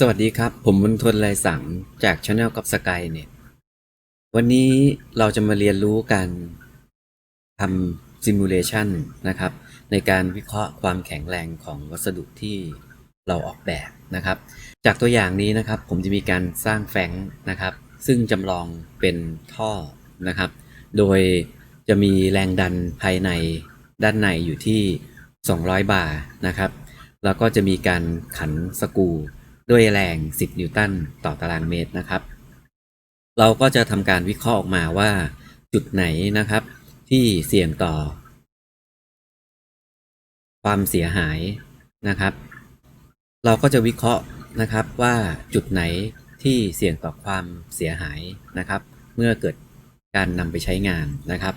สวัสดีครับ ผมบุญทนไรสังจากช anel กับสกายเนี่ยวันนี้เราจะมาเรียนรู้การทำซิมูเลชันนะครับ ในการวิเคราะห์ความแข็งแรงของวัสดุที่เราออกแบบนะครับ จากตัวอย่างนี้นะครับ ผมจะมีการสร้างแฟงนะครับ ซึ่งจำลองเป็นท่อนะครับ โดยจะมีแรงดันภายในด้านในอยู่ที่ 200 บาร์นะครับ แล้วก็จะมีการขันสกู ด้วยแรง 10 นิวตันต่อตารางเมตรนะครับ เราก็จะทำการวิเคราะห์ออกมาว่า จุดไหนนะครับ ที่เสี่ยงต่อ ความเสียหายนะครับ เราก็จะวิเคราะห์นะครับว่าจุดไหนที่เสี่ยงต่อความเสียหายนะครับ เมื่อเกิดการนำไปใช้งานนะครับ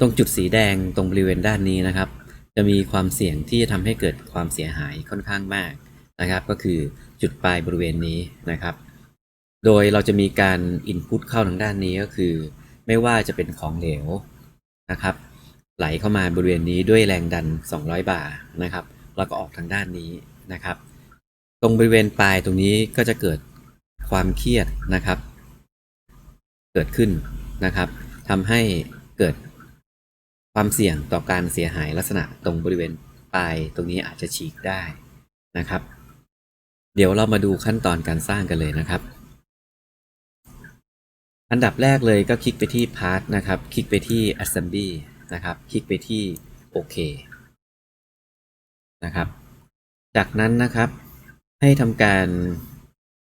ตรงจุดสีแดงตรงบริเวณด้านนี้นะครับ จะมีความเสี่ยงที่จะทำให้เกิดความเสียหายค่อนข้างมากนะครับ ก็คือ จุดปลายบริเวณนี้นะครับ โดยเราจะมีการอินพุตเข้าทางด้านนี้ก็คือ ไม่ว่าจะเป็นของเหลวนะครับ ไหลเข้ามาบริเวณนี้ด้วยแรงดัน 200 บาร์นะครับแล้วก็ออกทางด้านนี้นะครับ ตรงบริเวณปลายตรงนี้ก็จะเกิดความเครียดนะครับ เกิดขึ้นนะครับทำให้เกิดความเสี่ยงต่อการเสียหายลักษณะตรงบริเวณปลายตรงนี้อาจจะฉีกได้นะครับ เดี๋ยวเรามาดูขั้นตอนการสร้างกันเลยนะครับ อันดับแรกเลยก็คลิกไปที่ Part นะครับ คลิกไปที่ Assembly นะครับ คลิกไปที่โอเคนะครับ จากนั้นนะครับ ให้ทำการ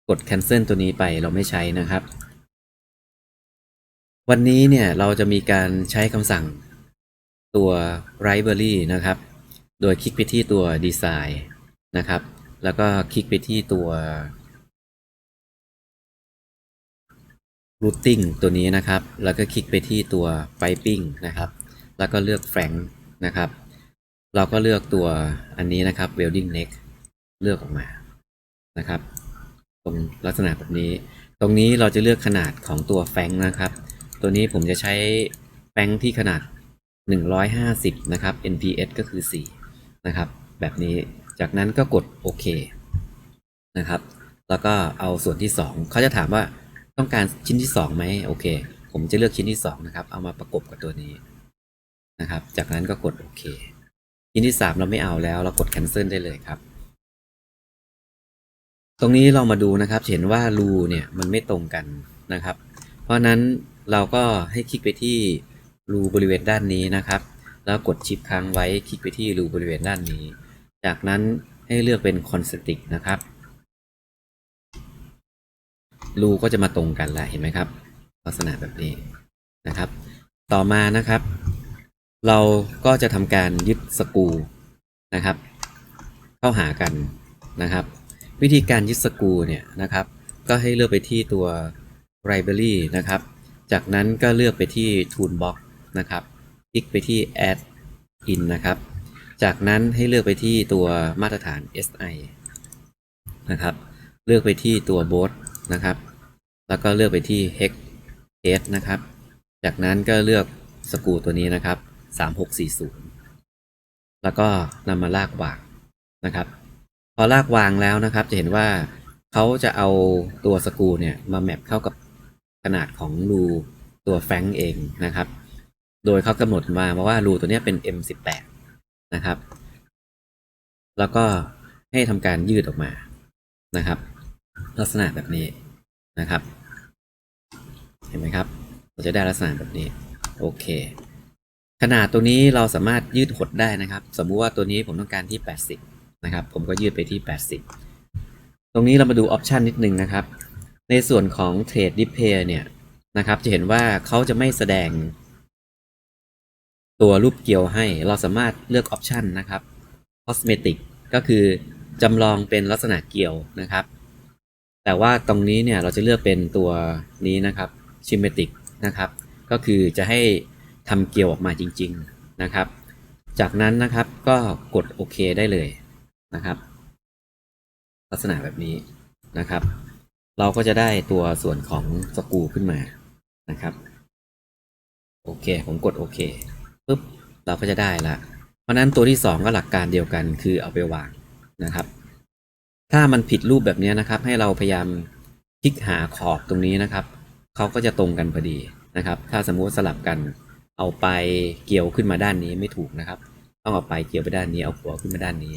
กด cancel ตัวนี้ไปเราไม่ใช้นะครับ วันนี้เนี่ยเราจะมีการใช้คำสั่งตัว library นะครับ โดยคลิกไปที่ตัว design นะครับ แล้วก็คลิกไปที่ตัว routing ตัวนี้นะครับ แล้วก็คลิกไปที่ตัว piping นะครับ แล้วก็เลือก frank นะครับ เราก็เลือกตัวอันนี้นะครับ welding neck เลือกออกมานะครับ ตรงลักษณะแบบนี้ ตรงนี้เราจะเลือกขนาดของตัวแฟงนะครับ ตัวนี้ผมจะใช้แฟงที่ขนาด 150 นะครับ NPS ก็คือ 4 นะครับ แบบนี้ จากนั้นก็กดโอเคนะครับ แล้วก็เอาส่วนที่ 2 เขาจะถามว่าต้องการชิ้นที่2ไหมโอเค ผมจะเลือกชิ้นที่ 2 นะครับ เอามาประกบกับตัวนี้นะครับ จากนั้นก็กดโอเค ชิ้นที่ 3 เราไม่เอาแล้ว เรากด cancel ได้เลยครับ ตรงนี้เรามาดูนะครับ เห็นว่ารูเนี่ยมันไม่ตรงกันนะครับ เพราะฉะนั้นเราก็ให้คลิกไปที่รูบริเวณด้านนี้นะครับ แล้วกดชิปค้างไว้คลิกไปที่รูบริเวณด้านนี้ จากนั้นให้เลือกเป็นคอนสติกนะครับรูก็จะมาตรงกันแล้วเห็นไหมครับ ลักษณะแบบนี้นะครับ ต่อมานะครับ เราก็จะทำการยึดสกูนะครับ เข้าหากันนะครับ วิธีการยึดสกูเนี่ยนะครับ ก็ให้เลือกไปที่ตัว library นะครับ จากนั้นก็เลือกไปที่ toolbox นะครับ คลิกไปที่ add in นะครับ จากนั้นให้เลือกไปที่ตัวมาตรฐาน SI นะครับ เลือกไปที่ตัว boad นะครับ แล้วก็เลือกไปที่ hex h e นะครับ จากนั้นก็เลือกสกูตัวนี้นะครับ 3640 แล้วก็นำมาลากวางนะครับ พอลากวางแล้วนะครับ จะเห็นว่าเขาจะเอาตัวสกูเนี่ยมาแมปเข้ากับขนาดของรูตัวแฟงเองนะครับ โดยเขากำหนดมาว่ารูตัวนี้เป็น M18 นะครับ แล้วก็ให้ทำการยืดออกมานะครับ ลักษณะแบบนี้นะครับ เห็นไหมครับ เราจะได้ลักษณะแบบนี้ โอเค ขนาดตัวนี้เราสามารถยืดหดได้นะครับ สมมุติว่าตัวนี้ผมต้องการที่ 80 นะครับ ผมก็ยืดไปที่ 80 ตรงนี้เรามาดูออปชันนิดนึงนะครับ ในส่วนของ Trade Display เนี่ยนะครับ จะเห็นว่าเขาจะไม่แสดง ตัวรูปเกลียวให้เราสามารถเลือกออปชันนะครับ Cosmetic ก็คือจำลองเป็นลักษณะเกลียวนะครับ แต่ว่าตรงนี้เนี่ยเราจะเลือกเป็นตัวนี้นะครับ Symmetric นะครับ ก็คือจะให้ทำเกลียวออกมาจริง ๆนะครับ จากนั้นนะครับก็กดโอเคได้เลยนะครับ ลักษณะแบบนี้นะครับ เราก็จะได้ตัวส่วนของสกูขึ้นมานะครับ โอเค ผมกดโอเค ปุ๊บเราก็จะได้ละ เพราะนั้นตัวที่ 2 ก็หลักการเดียวกันคือเอาไปวางนะครับ ถ้ามันผิดรูปแบบนี้นะครับ ให้เราพยายามคลิกหาขอบตรงนี้นะครับเขาก็จะตรงกันพอดีนะครับ ถ้าสมมุติสลับกันเอาไปเกี่ยวขึ้นมาด้านนี้ไม่ถูกนะครับ ต้องเอาไปเกี่ยวไปด้านนี้เอาหัวขึ้นมาด้านนี้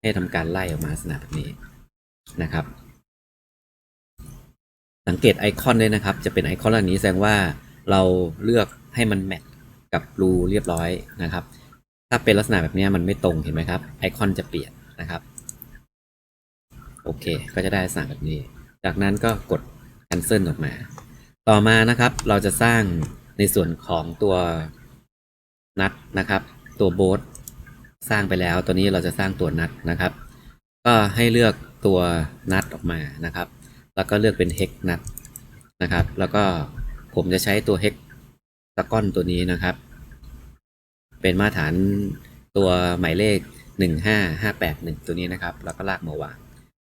ให้ทำการไล่ออกมาลักษณะแบบนี้นะครับ สังเกตไอคอนด้วยนะครับ จะเป็นไอคอนเหล่านี้แสดงว่าเราเลือกให้มันแมท กับรูเรียบร้อยนะครับ ถ้าเป็นลักษณะแบบนี้มันไม่ตรงเห็นไหมครับ ไอคอนจะเปลี่ยนนะครับ โอเค ก็จะได้ลักษณะแบบนี้ จากนั้นก็กด cancel ออกมา ต่อมานะครับ เราจะสร้างในส่วนของตัวนัดนะครับ ตัวโบสสร้างไปแล้ว ตัวนี้เราจะสร้างตัวนัดนะครับ ก็ให้เลือกตัวนัดออกมานะครับ แล้วก็เลือกเป็น hex นัดนะครับ แล้วก็ผมจะใช้ตัว hex ตะก้อนตัวนี้นะครับ เป็นมาตรฐานตัวหมายเลข 15581 ตัวนี้นะครับ แล้วก็ลากมาวาง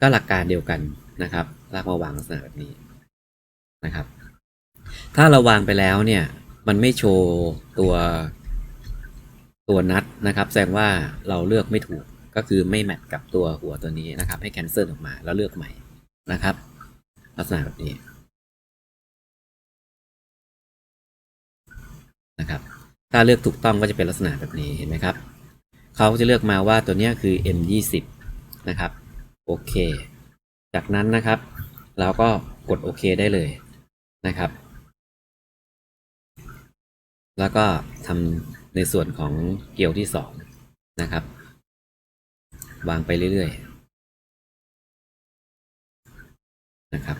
ก็หลักการเดียวกันนะครับ ลากมาวางลักษณะแบบนี้นะครับ ถ้าเราวางไปแล้วเนี่ย มันไม่โชว์ตัวตัวนัดนะครับ แสดงว่าเราเลือกไม่ถูก ก็คือไม่แมทกับตัวหัวตัวนี้นะครับ ให้ cancel ออกมาแล้วเลือกใหม่นะครับ ลักษณะแบบนี้นะครับ ถ้าเลือกถูกต้องก็จะเป็นลักษณะแบบนี้เห็นไหมครับเขาจะเลือกมาว่าตัวนี้คือ M20 นะครับ โอเค จากนั้นนะครับ เราก็กดโอเคได้เลยนะครับ แล้วก็ทำในส่วนของเกี่ยวที่สองนะครับ วางไปเรื่อยๆ นะครับ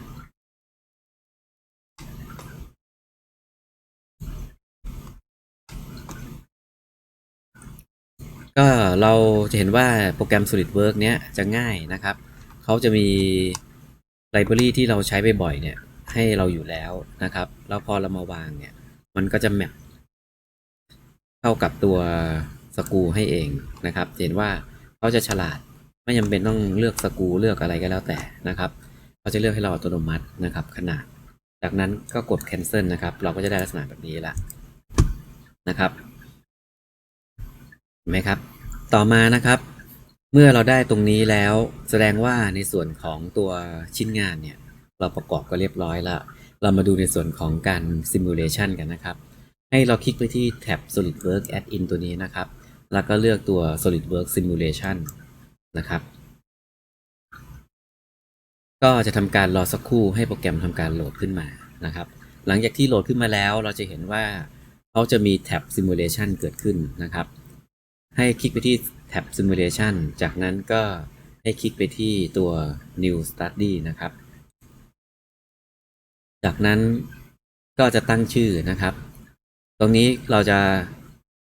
ก็เราจะเห็นว่าโปรแกรม SolidWorks เนี้ยจะง่ายนะครับ เขาจะมีไลบรารีที่เราใช้บ่อยๆเนี่ยให้เราอยู่แล้วนะครับ แล้วพอเรามาวางเนี่ย มันก็จะแมปเข้ากับตัวสกูให้เองนะครับ เห็นว่าเขาจะฉลาดไม่จำเป็นต้องเลือกสกูเลือกอะไรก็แล้วแต่นะครับเขาจะเลือกให้เราอัตโนมัตินะครับ ขนาด จากนั้นก็กด cancel นะครับ เราก็จะได้ลักษณะแบบนี้ละนะครับ ไหมครับ ต่อมานะครับ เมื่อเราได้ตรงนี้แล้ว แสดงว่าในส่วนของตัวชิ้นงานเนี่ย เราประกอบก็เรียบร้อยแล้ว เรามาดูในส่วนของการ simulation กันนะครับ ให้เราคลิกไปที่แท็บ SolidWorks Add-in ตัวนี้นะครับ แล้วก็เลือกตัว SolidWorks Simulation นะครับ ก็จะทำการรอสักครู่ให้โปรแกรมทำการโหลดขึ้นมานะครับ หลังจากที่โหลดขึ้นมาแล้ว เราจะเห็นว่าเขาจะมีแท็บ Simulation เกิดขึ้นนะครับ ให้คลิกไปที่แท็บ Simulation จากนั้นก็ให้คลิกไปที่ตัว New Study นะครับ จากนั้นก็จะตั้งชื่อนะครับ ตรงนี้เราจะ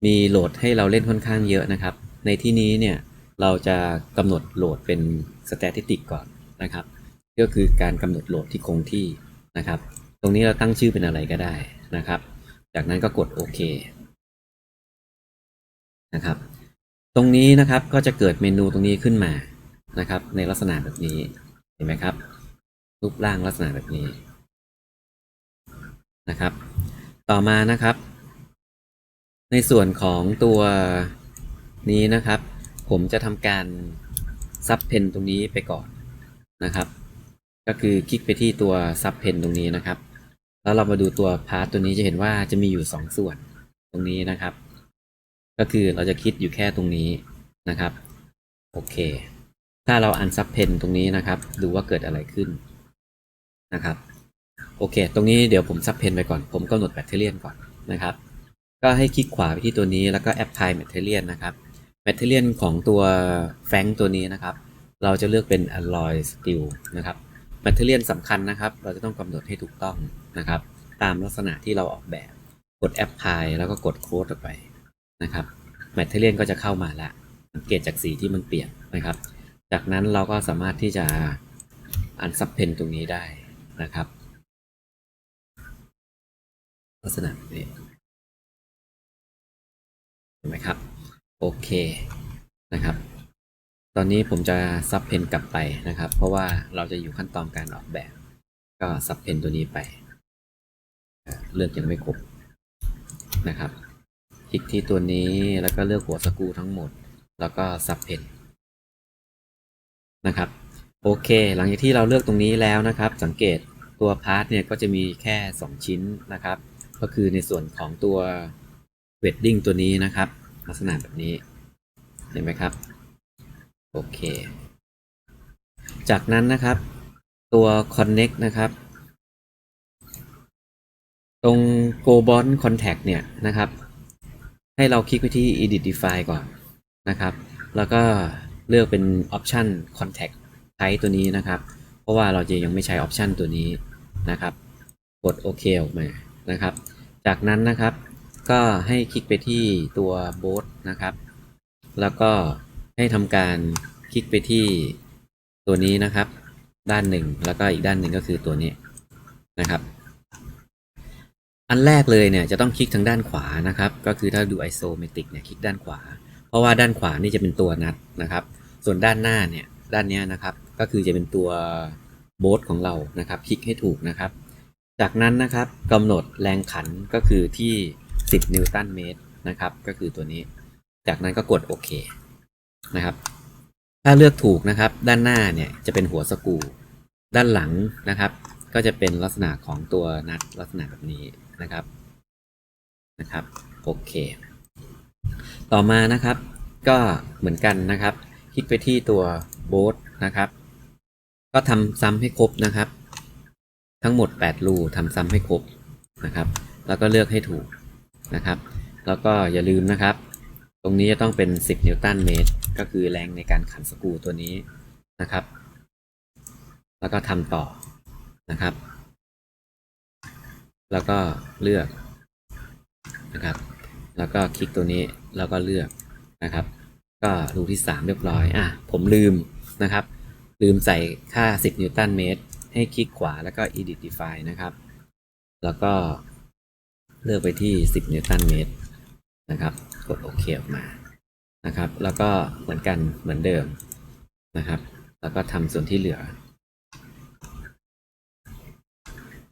มีโหลดให้เราเล่นค่อนข้างเยอะนะครับ ในที่นี้เนี่ยเราจะกำหนดโหลดเป็น static ก่อนนะครับ ก็คือการกำหนดโหลดที่คงที่นะครับ ตรงนี้เราตั้งชื่อเป็นอะไรก็ได้นะครับ จากนั้นก็กดโอเคนะครับ ตรงนี้นะครับก็จะเกิดเมนูตรงนี้ขึ้นมานะครับ ในลักษณะแบบนี้เห็นไหมครับ รูปร่างลักษณะแบบนี้นะครับ ต่อมานะครับ ในส่วนของตัวนี้นะครับ ผมจะทำการซับเพนตรงนี้ไปก่อนนะครับ ก็คือคลิกไปที่ตัวซับเพนตรงนี้นะครับ แล้วเรามาดูตัวพาร์ตตัวนี้จะเห็นว่าจะมีอยู่ 2 ส่วนตรงนี้นะครับ ก็คือเราจะคิดอยู่แค่ตรงนี้นะครับ โอเค ถ้าเราอันซับเพนตรงนี้นะครับ ดูว่าเกิดอะไรขึ้นนะครับ โอเค ตรงนี้เดี๋ยวผมซับเพนไปก่อน ผมกำหนดแบตเตอรี่ก่อนนะครับ ก็ให้คลิกขวาไปที่ตัวนี้แล้วก็ apply material นะครับ material ของตัวแฟงตัวนี้นะครับ เราจะเลือกเป็น alloy steel นะครับ material สำคัญนะครับ เราจะต้องกำหนดให้ถูกต้องนะครับ ตามลักษณะที่เราออกแบบ กด apply แล้วก็กด close ออกไป นะครับ material ก็จะเข้ามาแล้วสังเกตจากสีที่มันเปลี่ยนนะครับ จากนั้นเราก็สามารถที่จะอันซับเพนตรงนี้ได้นะครับ ลักษณะนี้เห็นไหมครับ โอเคนะครับ ตอนนี้ผมจะซับเพนกลับไปนะครับ เพราะว่าเราจะอยู่ขั้นตอนการออกแบบ ก็ซับเพนตัวนี้ไปเอ่อเลือกยังไม่ครบนะครับ ลิกที่ตัวนี้แล้วก็เลือกหัวสกูทั้งหมด แล้วก็ซับเพนนะครับ โอเค หลังจากที่เราเลือกตรงนี้แล้วนะครับ สังเกตตัวพาร์ทเนี่ยก็จะมีแค่ 2 ชิ้นนะครับ ก็คือในส่วนของตัวเวดดิ้งตัวนี้นะครับ ลักษณะแบบนี้ เห็นไหมครับ โอเค จากนั้นนะครับ ตัว Connect นะครับตรง Go Bond Contact เนี่ยนะครับ ให้เราคลิกไปที่ Edit Define ก่อนนะครับ แล้วก็เลือกเป็น Option Contact Type ตัวนี้นะครับ เพราะว่าเราจะยังไม่ใช้ Option ตัวนี้นะครับ กดโอเคออกมานะครับ จากนั้นนะครับก็ให้คลิกไปที่ตัว b o a t นะครับ แล้วก็ให้ทำการคลิกไปที่ตัวนี้นะครับ ด้านหนึ่งแล้วก็อีกด้านหนึ่งก็คือตัวนี้นะครับ อันแรกเลยเนี่ยจะต้องคลิกทางด้านขวานะครับ ก็คือถ้าดู isometric เนี่ยคลิกด้านขวา เพราะว่าด้านขวานี่จะเป็นตัวนัดนะครับ ส่วนด้านหน้าเนี่ยด้านเนี้ยนะครับก็คือจะเป็นตัวโบสของเรานะครับ คลิกให้ถูกนะครับ จากนั้นนะครับกำหนดแรงขันก็คือที่ 10 นิวตันเมตรนะครับ ก็คือตัวนี้ จากนั้นก็กดโอเคนะครับ ถ้าเลือกถูกนะครับ ด้านหน้าเนี่ยจะเป็นหัวสกู ด้านหลังนะครับ ก็จะเป็นลักษณะของตัวนัดลักษณะแบบนี้ นะครับนะครับโอเค ต่อมานะครับ ก็เหมือนกันนะครับ คลิกไปที่ตัวโบสนะครับ ก็ทำซ้ำให้ครบนะครับ ทั้งหมด 8 รูทำซ้ำให้ครบนะครับ แล้วก็เลือกให้ถูกนะครับ แล้วก็อย่าลืมนะครับ ตรงนี้จะต้องเป็น 10 นิวตันเมตร ก็คือแรงในการขันสกรูตัวนี้นะครับ แล้วก็ทำต่อนะครับ แล้วก็เลือกนะครับ แล้วก็คลิกตัวนี้แล้วก็เลือกนะครับ ก็รูที่ 3 เรียบร้อยอะผมลืมนะครับ ลืมใส่ค่า 10 นิวตันเมตร ให้คลิกขวาแล้วก็ edit define นะครับ แล้วก็เลือกไปที่ 10 นิวตันเมตรนะครับ กดโอเคออกมานะครับ แล้วก็เหมือนกันเหมือนเดิมนะครับ แล้วก็ทำส่วนที่เหลือ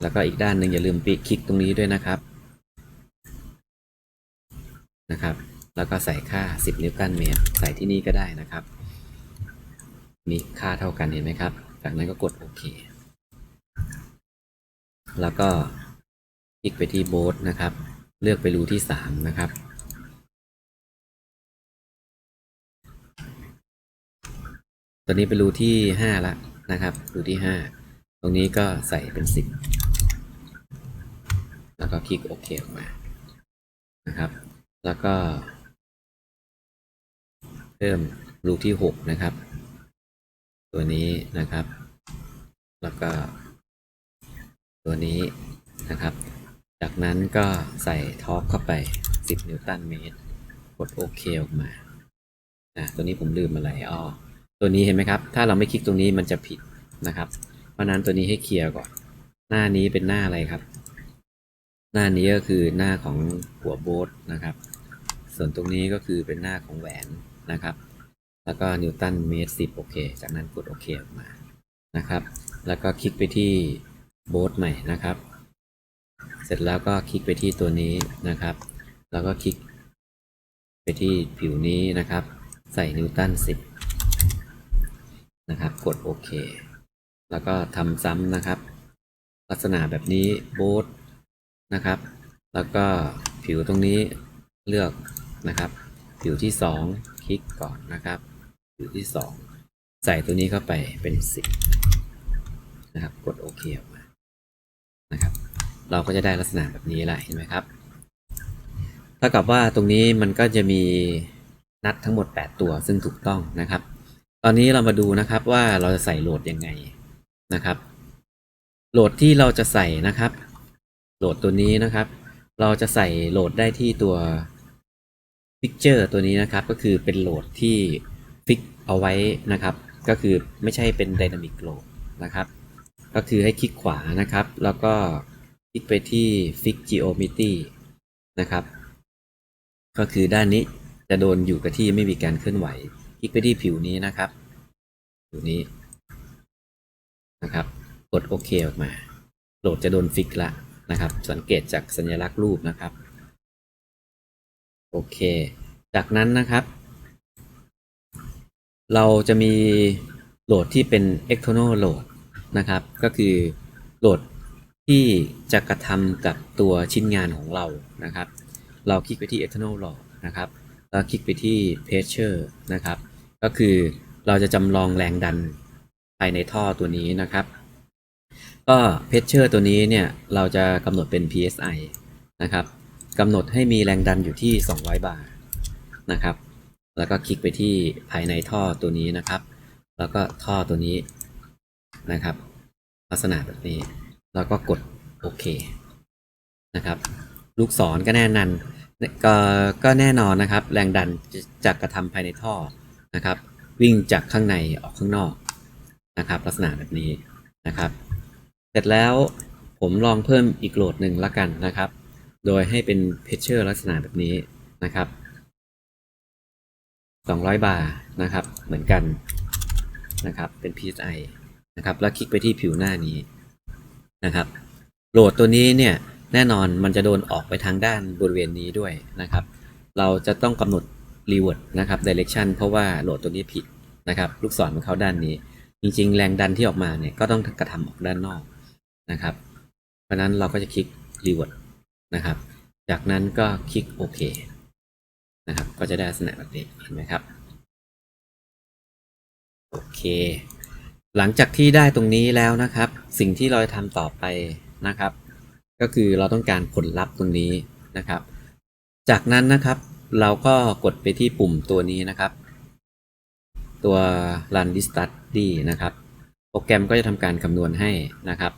แล้วก็อีกด้านหนึ่งอย่าลืมปิคลิกตรงนี้ด้วยนะครับ นะครับ แล้วก็ใส่ค่า 10 นิวตันเมตร ใส่ที่นี่ก็ได้นะครับ มีค่าเท่ากันเห็นไหมครับ จากนั้นก็กดโอเค แล้วก็คลิกไปที่โบสนะครับ เลือกไปรูที่ 3 นะครับตัวนี้เป็นรูที่5ละนะครับ รูที่ 5 ตรงนี้ก็ใส่เป็น 10 แล้วก็คลิกโอเคออกมานะครับ แล้วก็ เพิ่มรูที่ 6 นะครับ ตัวนี้นะครับ แล้วก็ ตัวนี้นะครับ จากนั้นก็ใส่ท็อปเข้าไป 10 นิวตันเมตร กดโอเคออกมาอะตัวนี้ผมลืมอะไรอ๋อตัวนี้เห็นไหมครับ ถ้าเราไม่คลิกตรงนี้มันจะผิดนะครับ เพราะนั้นตัวนี้ให้เคลียร์ก่อน หน้านี้เป็นหน้าอะไรครับ หน้านี้ก็คือหน้าของหัวโบสนะครับ ส่วนตรงนี้ก็คือเป็นหน้าของแหวนนะครับ แล้วก็นิวตันเมตรสิบโอเค จากนั้นกดโอเคออกมานะครับ แล้วก็คลิกไปที่โบสใหม่นะครับ เสร็จแล้วก็คลิกไปที่ตัวนี้นะครับ แล้วก็คลิกไปที่ผิวนี้นะครับ ใส่นิวตันสิบนะครับ กดโอเค แล้วก็ทำซ้ำนะครับ ลักษณะแบบนี้โบส นะครับ แล้วก็ผิวตรงนี้เลือกนะครับ ผิวที่สองคลิกก่อนนะครับ ผิวที่สองใส่ตัวนี้เข้าไปเป็นสิบนะครับ กดโอเคออกมานะครับ เราก็จะได้ลักษณะแบบนี้แหละเห็นไหมครับเท่ากับว่าตรงนี้มันก็จะมีนัดทั้งหมด 8 ตัวซึ่งถูกต้องนะครับ ตอนนี้เรามาดูนะครับว่าเราจะใส่โหลดยังไงนะครับ โหลดที่เราจะใส่นะครับ โหลดตัวนี้นะครับ เราจะใส่โหลดได้ที่ตัว Picture ตัวนี้นะครับ ก็คือเป็นโหลดที่ฟิกเอาไว้นะครับ ก็คือไม่ใช่เป็น Dynamic Load นะครับ ก็คือให้คลิกขวานะครับ แล้วก็คลิกไปที่ Fix Geometry นะครับ ก็คือด้านนี้จะโดนอยู่กับที่ไม่มีการเคลื่อนไหว คลิกไปที่ผิวนี้นะครับผิวนี้นะครับ กดโอเคออกมา โหลดจะโดนฟิกละ นะครับ สังเกตจากสัญลักษณ์รูปนะครับ โอเค จากนั้นนะครับ เราจะมีโหลดที่เป็น external load นะครับ ก็คือโหลดที่จะกระทำกับตัวชิ้นงานของเรานะครับ เราคลิกไปที่ external load นะครับแล้วคลิกไปที่ pressure นะครับ ก็คือเราจะจำลองแรงดันภายในท่อตัวนี้นะครับ ก็ pressure ตัวนี้เนี่ย เราจะกำหนดเป็น psi นะครับกำหนดให้มีแรงดันอยู่ที่ 200 บาร์นะครับ แล้วก็คลิกไปที่ภายในท่อตัวนี้นะครับ แล้วก็ท่อตัวนี้นะครับ ลักษณะแบบนี้ แล้วก็กดโอเคนะครับ ลูกศรก็แน่นันก็ก็แน่นอนนะครับ แรงดันจะจะกระทำภายในท่อนะครับ วิ่งจากข้างในออกข้างนอกนะครับ ลักษณะแบบนี้นะครับ เสร็จแล้วผมลองเพิ่มอีกโหลดหนึ่งละกันนะครับ โดยให้เป็นเพชเชอร์ลักษณะแบบนี้นะครับ 200 บาร์นะครับ เหมือนกันนะครับ เป็น PSI นะครับ แล้วคลิกไปที่ผิวหน้านี้นะครับ โหลดตัวนี้เนี่ยแน่นอนมันจะโดนออกไปทางด้านบริเวณนี้ด้วยนะครับ เราจะต้องกำหนด reward นะครับ direction เพราะว่าโหลดตัวนี้ผิดนะครับ ลูกศรมันเข้าด้านนี้ จริงๆ แรงดันที่ออกมาเนี่ยก็ต้องกระทำออกด้านนอก นะครับ เพราะนั้นเราก็จะคลิก reward นะครับ จากนั้นก็คลิกโอเคนะครับ ก็จะได้ลักษณะแบบนี้เห็นไหมครับ โอเค หลังจากที่ได้ตรงนี้แล้วนะครับ สิ่งที่เราจะทำต่อไปนะครับ ก็คือเราต้องการผลลัพธ์ตรงนี้นะครับ จากนั้นนะครับเราก็กดไปที่ปุ่มตัวนี้นะครับ ตัว run this study นะครับ โปรแกรมก็จะทำการคำนวณให้นะครับ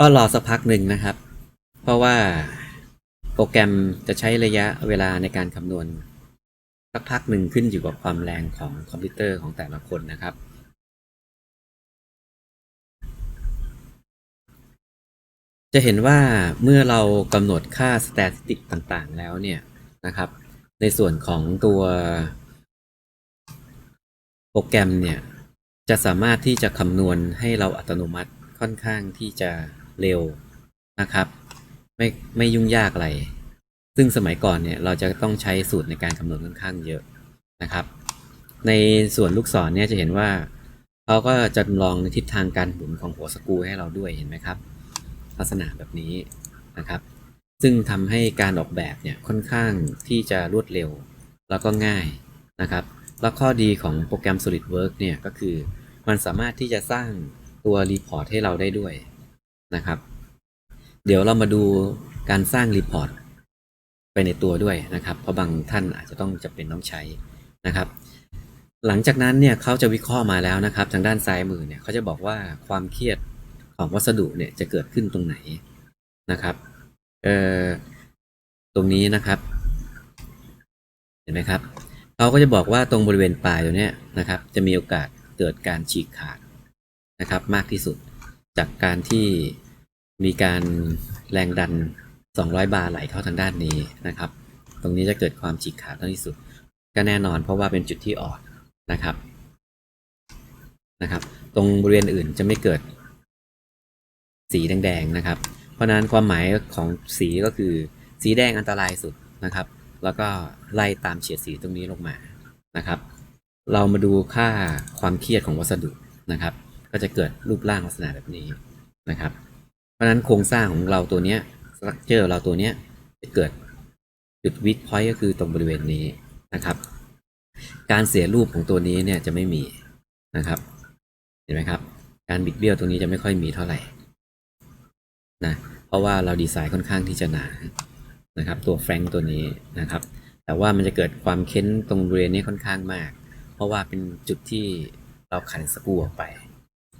ก็รอสักพักหนึ่งนะครับ เพราะว่าโปรแกรมจะใช้ระยะเวลาในการคำนวณสักพักหนึ่งขึ้นอยู่กับความแรงของคอมพิวเตอร์ของแต่ละคนนะครับ จะเห็นว่าเมื่อเรากำหนดค่าสแตติกต่างๆ แล้วเนี่ยนะครับ ในส่วนของตัวโปรแกรมเนี่ยจะสามารถที่จะคำนวณให้เราอัตโนมัติค่อนข้างที่จะ เร็วนะครับไม่ไม่ยุ่งยากอะไร ซึ่งสมัยก่อนเนี่ยเราจะต้องใช้สูตรในการคำนวณค่อนข้างเยอะนะครับ ในส่วนลูกศรเนี่ยจะเห็นว่าเขาก็จะจำลองในทิศทางการหมุนของหัวสกูให้เราด้วยเห็นไหมครับ ลักษณะแบบนี้นะครับ ซึ่งทำให้การออกแบบเนี่ยค่อนข้างที่จะรวดเร็ว แล้วก็ง่ายนะครับ แล้วข้อดีของโปรแกรม SolidWorks เนี่ยก็คือ มันสามารถที่จะสร้างตัวรีพอร์ตให้เราได้ด้วย นะครับ เดี๋ยวเรามาดูการสร้างรีพอร์ตไปในตัวด้วยนะครับ เพราะบางท่านอาจจะต้องจะเป็นต้องใช้นะครับ หลังจากนั้นเนี่ยเขาจะวิเคราะห์มาแล้วนะครับ ทางด้านซ้ายมือเนี่ยเขาจะบอกว่าความเครียดของวัสดุเนี่ยจะเกิดขึ้นตรงไหนนะครับเอ่อตรงนี้นะครับ เห็นไหมครับเขาก็จะบอกว่าตรงบริเวณปลายตัวนี้นะครับ จะมีโอกาสเกิดการฉีกขาดนะครับ มากที่สุด จากการที่มีการแรงดัน 200 บาร์ไหลเข้าทางด้านนี้นะครับ ตรงนี้จะเกิดความฉีกขาดมากที่สุด ก็แน่นอนเพราะว่าเป็นจุดที่อ่อนนะครับนะครับ ตรงบริเวณอื่นจะไม่เกิด สีแดงๆนะครับ เพราะฉะนั้นความหมายของสีก็คือสีแดงอันตรายสุดนะครับ แล้วก็ไล่ตามเฉดสีตรงนี้ลงมานะครับ เรามาดูค่าความเครียดของวัสดุนะครับ ก็จะเกิดรูปร่างลักษณะแบบนี้นะครับ เพราะฉะนั้นโครงสร้างของเราตัวเนี้ยสตรัคเจอร์เราตัวเนี้ยจะเกิดจุดวิกพอยต์ก็คือตรงบริเวณนี้นะครับ การเสียรูปของตัวนี้เนี่ยจะไม่มีนะครับ เห็นไหมครับ การบิดเบี้ยวตรงนี้จะไม่ค่อยมีเท่าไหร่นะเพราะว่าเราดีไซน์ค่อนข้างที่จะหนานะครับ ตัวแฟรงก์ตัวนี้นะครับ แต่ว่ามันจะเกิดความเค้นตรงบริเวณนี้ค่อนข้างมาก เพราะว่าเป็นจุดที่เราขันสกูออกไป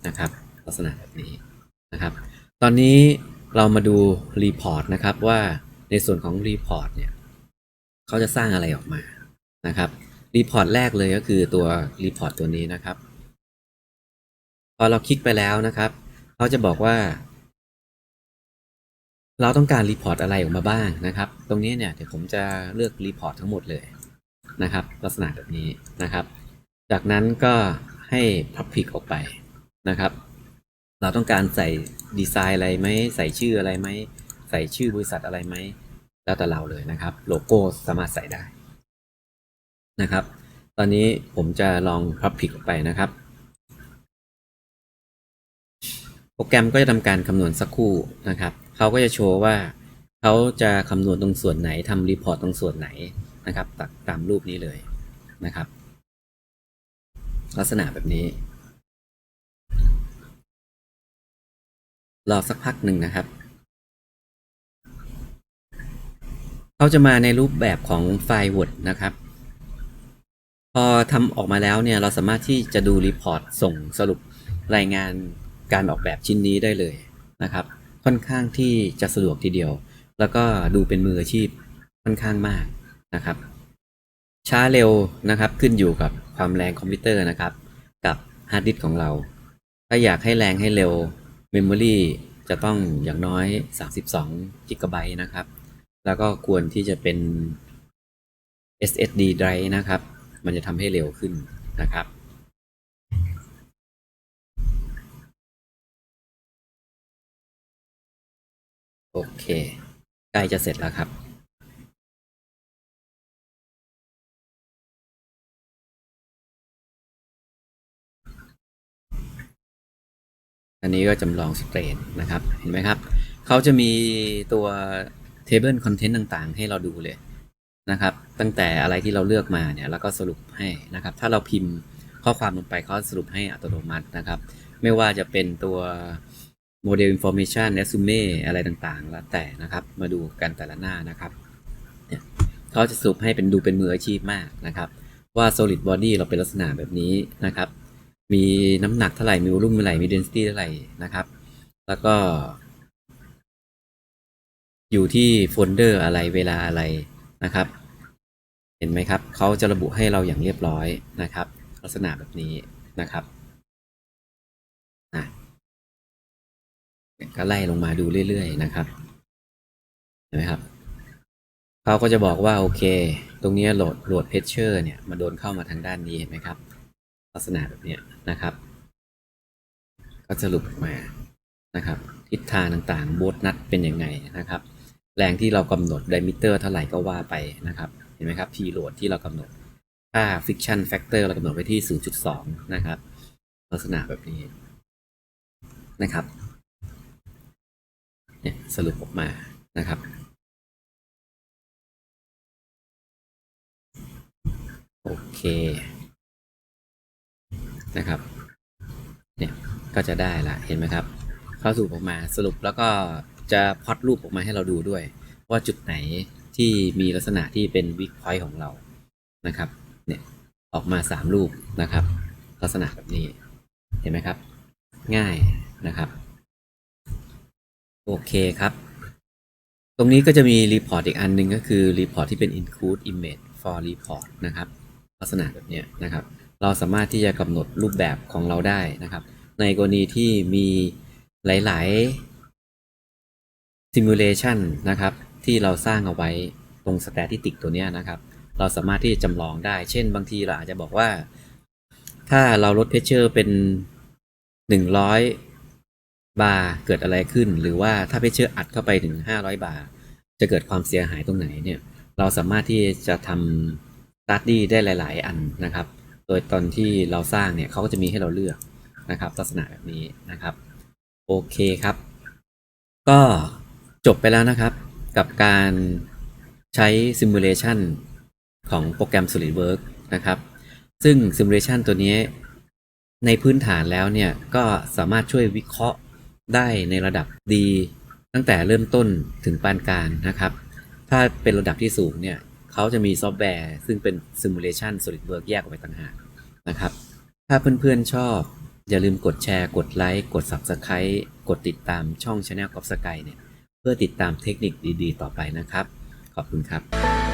นะครับ ลักษณะแบบนี้นะครับ ตอนนี้เรามาดูรีพอร์ตนะครับว่าในส่วนของรีพอร์ตเนี่ยเขาจะสร้างอะไรออกมานะครับรีพอร์ตแรกเลยก็คือตัวรีพอร์ตตัวนี้นะครับ พอเราคลิกไปแล้วนะครับเขาจะบอกว่า เราต้องการรีพอร์ตอะไรออกมาบ้างนะครับ ตรงนี้เนี่ยเดี๋ยวผมจะเลือกรีพอร์ตทั้งหมดเลยนะครับ ลักษณะแบบนี้นะครับ จากนั้นก็ให้ Public ออกไป นะครับ เราต้องการใส่ดีไซน์อะไรไหมใส่ชื่ออะไรไหมใส่ชื่อบริษัทอะไรไหมแล้วแต่เราเลยนะครับ โลโก้สามารถใส่ได้นะครับ ตอนนี้ผมจะลองคลับผิกไปนะครับ โปรแกรมก็จะทำการคำนวณสักครู่นะครับเขาก็จะโชว์ว่าเขาจะคำนวณตรงส่วนไหนทำรีพอร์ตตรงส่วนไหนนะครับตามรูปนี้เลยนะครับ ลักษณะแบบนี้ รอสักพักหนึ่งนะครับ เขาจะมาในรูปแบบของไฟล์ Word นะครับ พอทำออกมาแล้วเนี่ย เราสามารถที่จะดูรีพอร์ตส่งสรุปรายงานการออกแบบชิ้นนี้ได้เลยนะครับ ค่อนข้างที่จะสะดวกทีเดียว แล้วก็ดูเป็นมืออาชีพค่อนข้างมากนะครับ ช้าเร็วนะครับขึ้นอยู่กับความแรงคอมพิวเตอร์นะครับ กับฮาร์ดดิสก์ของเรา ถ้าอยากให้แรงให้เร็ว เมมโมรีจะต้องอย่างน้อย 32 g b นะครับ แล้วก็ควรที่จะเป็น SSD drive นะครับ มันจะทำให้เร็วขึ้นนะครับ โอเค ใกล้จะเสร็จแล้วครับ อันนี้ก็จำลองสเตรนนะครับ เห็นไหมครับ เขาจะมีตัว Table Content ต่างๆ ให้เราดูเลยนะครับ ตั้งแต่อะไรที่เราเลือกมาเนี่ย แล้วก็สรุปให้นะครับ ถ้าเราพิมพ์ข้อความลงไปเขาสรุปให้อัตโนมัตินะครับ ไม่ว่าจะเป็นตัว Model Information Resume อะไรต่างๆ แล้วแต่นะครับ มาดูกันแต่ละหน้านะครับเนี่ยเขาจะสรุปให้เป็นดูเป็นมืออาชีพมากนะครับ ว่า solid body เราเป็นลักษณะแบบนี้นะครับ มีน้ำหนักเท่าไหร่ มีวอลุ่มเท่าไหร่ มี density เท่าไหร่นะครับ แล้วก็ อยู่ที่โฟลเดอร์อะไรเวลาอะไรนะครับ เห็นไหมครับ เขาจะระบุให้เราอย่างเรียบร้อยนะครับ ลักษณะแบบนี้นะครับอะก็ไล่ลงมาดูเรื่อยๆนะครับ เห็นไหมครับเขาก็จะบอกว่าโอเค ตรงนี้โหลดโหลดเพชเชอร์เนี่ยมาโดนเข้ามาทางด้านนี้เห็นไหมครับ ลักษณะแบบนี้นะครับ ก็สรุปออกมานะครับ ทิศทางต่างๆโบทนัดเป็นยังไงนะครับ แรงที่เรากำหนดไดมิเตอร์เท่าไหร่ก็ว่าไปนะครับ เห็นไหมครับ P load ที่เรากำหนดค่า friction factor เรากำหนดไว้ที่ 0.2 นะครับ ลักษณะแบบนี้นะครับเนี่ยสรุปออกมานะครับโอเค นะครับ เนี่ยก็จะได้ละเห็นไหมครับ เข้าสู่ออกมาสรุปแล้วก็จะพอดรูปออกมาให้เราดูด้วย ว่าจุดไหนที่มีลักษณะที่เป็นวิกพอยต์ของเรานะครับ เนี่ยออกมาสามรูปนะครับ ลักษณะแบบนี้เห็นไหมครับ ง่ายนะครับ โอเคครับ ตรงนี้ก็จะมีรีพอร์ตอีกอันหนึ่งก็คือรีพอร์ตที่เป็น include image for report นะครับ ลักษณะแบบนี้นะครับ เราสามารถที่จะกำหนดรูปแบบของเราได้นะครับ ในกรณีที่มีหลาย ๆ simulation นะครับ ที่เราสร้างเอาไว้ตรง static ตัวนี้นะครับ เราสามารถที่จะจำลองได้ เช่นบางทีเราอาจจะบอกว่า ถ้าเราลดเพชเชอร์เป็น 100 บาร์เกิดอะไรขึ้น หรือว่าถ้าเพชเชอร์อัดเข้าไปถึง 500 บาร์จะเกิดความเสียหายตรงไหนเนี่ย เราสามารถที่จะทำ study ได้หลาย ๆ อันนะครับ โดยตอนที่เราสร้างเนี่ยเขาก็จะมีให้เราเลือกนะครับ ลักษณะแบบนี้นะครับ โอเคครับ ก็จบไปแล้วนะครับ กับการใช้ simulation ของโปรแกรม SolidWorks นะครับ ซึ่ง simulation ตัวนี้ในพื้นฐานแล้วเนี่ย ก็สามารถช่วยวิเคราะห์ได้ในระดับดี ตั้งแต่เริ่มต้นถึงปานกลางนะครับ ถ้าเป็นระดับที่สูงเนี่ย เขาจะมีซอฟต์แวร์ซึ่งเป็น Simulation SolidWorks แยกออกไปต่างหากนะครับ ถ้าเพื่อนๆชอบ อย่าลืมกดแชร์ กดไลค์ กด Subscribe กดติดตามช่อง Channel กอบสกายเนี่ย เพื่อติดตามเทคนิคดีๆ ต่อไปนะครับ ขอบคุณครับ